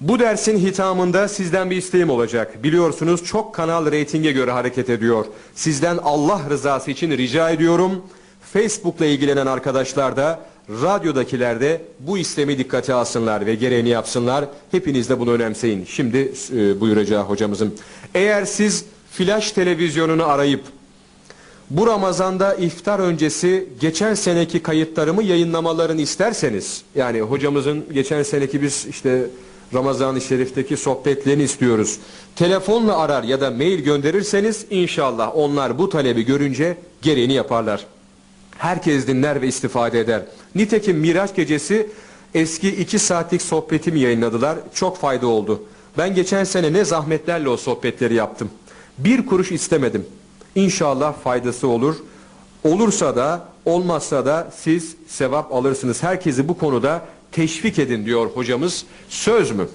Bu dersin hitamında sizden bir isteğim olacak. Biliyorsunuz çok kanal reytinge göre hareket ediyor. Sizden Allah rızası için rica ediyorum. Facebook'la ilgilenen arkadaşlar da radyodakiler de bu istemi dikkate alsınlar ve gereğini yapsınlar. Hepiniz de bunu önemseyin. Şimdi e, buyuracağı hocamızın. Eğer siz flash televizyonunu arayıp bu Ramazan'da iftar öncesi geçen seneki kayıtlarımı yayınlamalarını isterseniz yani hocamızın geçen seneki biz işte Ramazan-ı Şerif'teki sohbetlerini istiyoruz. Telefonla arar ya da mail gönderirseniz inşallah onlar bu talebi görünce gereğini yaparlar. Herkes dinler ve istifade eder. Nitekim Miraç gecesi eski iki saatlik sohbetimi yayınladılar. Çok fayda oldu. Ben geçen sene ne zahmetlerle o sohbetleri yaptım. Bir kuruş istemedim. İnşallah faydası olur. Olursa da olmazsa da siz sevap alırsınız. Herkesi bu konuda teşvik edin diyor hocamız. Söz mü?